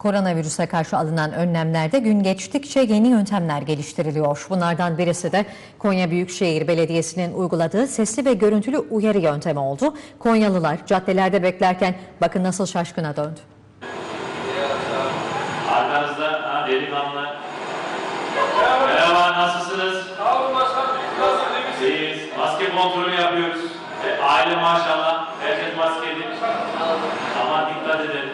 Koronavirüse karşı alınan önlemlerde gün geçtikçe yeni yöntemler geliştiriliyor. Bunlardan birisi de Konya Büyükşehir Belediyesi'nin uyguladığı sesli ve görüntülü uyarı yöntemi oldu. Konyalılar caddelerde beklerken bakın nasıl şaşkına döndü. Arkanızda ha, delikanlı. Merhaba, nasılsınız? Sağ olun başkanım. Biz nasıl iyi misiniz? İyiyiz. Maske kontrolü yapıyoruz. E, aile maşallah. Herkes maskeli. Ama dikkat edin.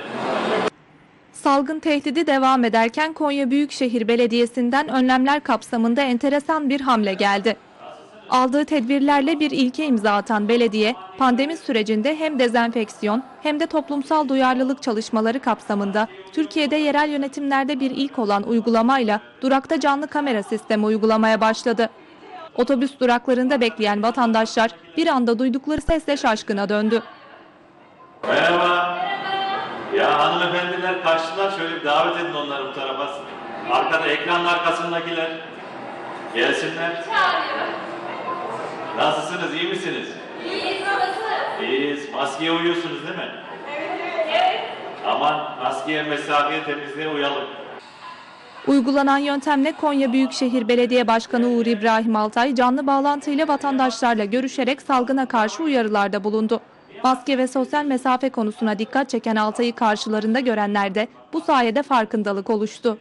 Salgın tehdidi devam ederken Konya Büyükşehir Belediyesi'nden önlemler kapsamında enteresan bir hamle geldi. Aldığı tedbirlerle bir ilke imza atan belediye, pandemi sürecinde hem dezenfeksiyon hem de toplumsal duyarlılık çalışmaları kapsamında Türkiye'de yerel yönetimlerde bir ilk olan uygulamayla durakta canlı kamera sistemi uygulamaya başladı. Otobüs duraklarında bekleyen vatandaşlar bir anda duydukları sesle şaşkına döndü. Merhaba. Ya hanımefendiler kaçtılar. Şöyle bir davet edin onları bu tarafa. Arkada ekranın arkasındakiler. Gelsinler. Nasılsınız? iyi misiniz? İyiyiz babası. İyiyiz. Maskeye uyuyorsunuz değil mi? Evet. Aman maskeye, mesafeye, temizliğe uyalım. Uygulanan yöntemle Konya Büyükşehir Belediye Başkanı Uğur İbrahim Altay canlı bağlantıyla vatandaşlarla görüşerek salgına karşı uyarılarda bulundu. Maske ve sosyal mesafe konusuna dikkat çeken Altay'ı karşılarında görenler de bu sayede farkındalık oluştu.